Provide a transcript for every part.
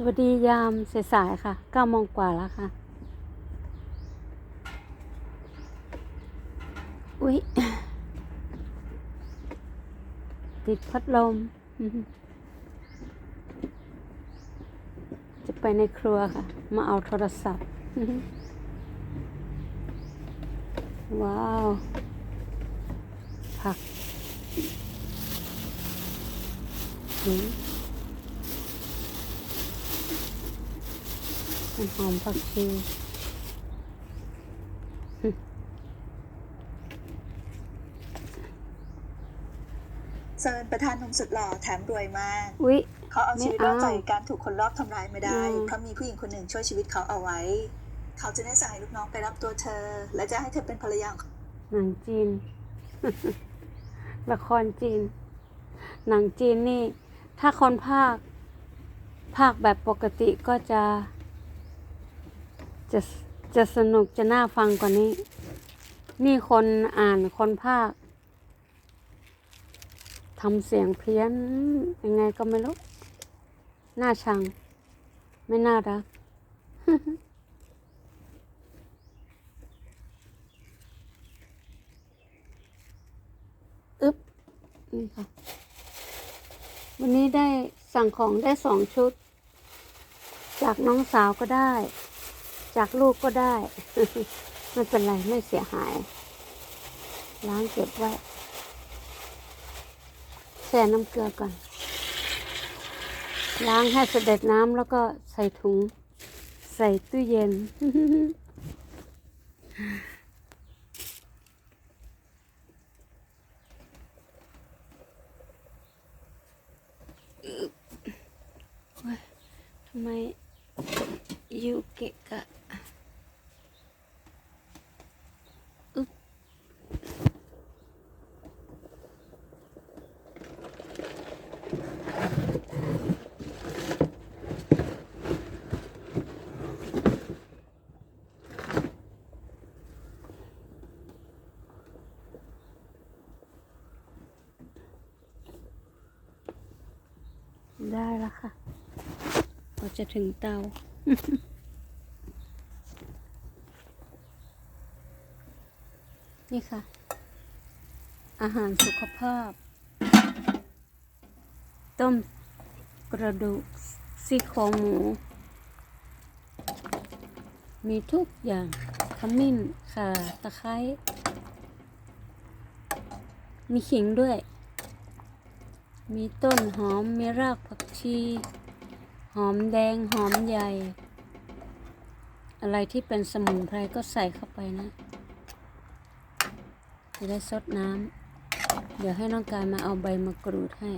สวัสดียามสายๆค่ะเก้าโมงกว่าแล้วค่ะ อุ๊ย ติดพัดลม จะไปในครัวค่ะ มาเอาโทรศัพท์ ว้าว ผักอืม ต้น หอมผักชีเซิร์นประธานหนุ่มสุดหล่อแถมรวยมาก อุ๊ย เขาเอาชีวิตไม่รเอาอดจากการถูกคนรอบทำร้ายไม่ได้อืมเพราะมีผู้หญิงคนหนึ่งช่วยชีวิตเขาเอาไว้ เขาจะได้สั่งให้ลูกน้องไปรับตัวเธอ และจะให้เธอเป็นภรรยาของหนังจีน ละครจีน หนังจีนนี่ ถ้าคนภาค ภาคแบบปกติก็จะ จะจะสนุกจะน่าฟังกว่านี้ นี่คนอ่านคนภาคทำเสียงเพี้ยนยังไงก็ไม่รู้ น่าชัง ไม่น่ารัก อึ๊บ นี่ค่ะ วันนี้ได้สั่งของได้สองชุด จากน้องสาวก็ได้ จากลูกก็ได้ ไม่เป็นไรไม่เสียหาย ล้างเก็บไว้แช่น้ำเกลือก่อน ล้างให้เสด็จน้ำแล้วก็ใส่ถุง ใส่ตู้เย็น ทำไมยูเกะกะ ได้แล้วค่ะพอจะถึงเตา นี่ค่ะ อาหารสุขภาพ ต้มกระดูกซี่โครงหมู มีทุกอย่างขมิ้น ข่า ตะไคร้ มีขิงด้วย มีต้นหอม มีรากผักชี หอมแดง หอมใหญ่ อะไรที่เป็นสมุนไพรก็ใส่เข้าไปนะ จะได้ซดน้ำ เดี๋ยวให้น้องกายมาเอาใบมะกรูดให้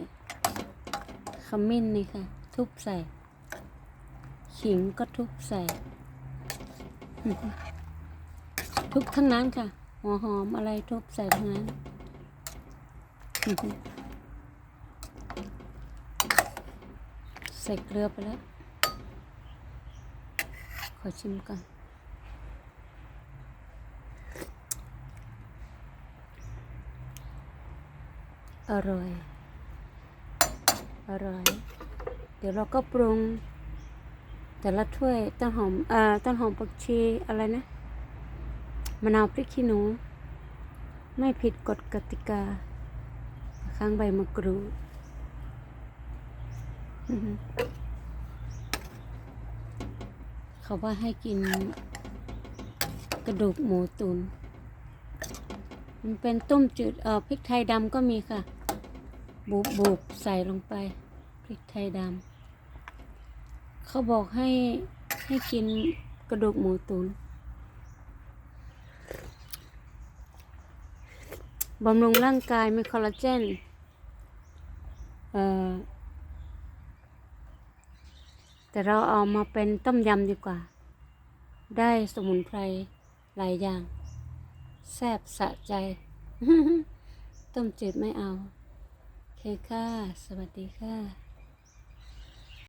ขมิ้นนี่ค่ะ ทุบใส่ ขิงก็ทุบใส่ ทุบทั้งนั้นค่ะ หัวหอมอะไรทุบใส่ทั้งนั้น ใส่เกลือไปแล้ว ขอชิมก่อนอร่อย อร่อย เดี๋ยวเราก็ปรุง แต่ละถ้วยต้นหอมเอ่อต้นหอมผักชีอะไรนะ มะนาวพริกขี้หนู ไม่ผิดกฎกติกา ข้างใบมะกรูด เขาว่าให้กินกระดูกหมูตุน มันเป็นต้มจืดเออพริกไทยดำก็มีค่ะบูบบูบใส่ลงไป พริกไทยดำ เขาบอกให้ให้กินกระดูกหมูตุนบำรุงร่างกายมีคอลลาเจน เอ่อ แต่เราเอามาเป็นต้มยำดีกว่า ได้สมุนไพรหลายอย่าง แซ่บสะใจ ต้มจืดไม่เอา เคค่ะ สวัสดีค่ะ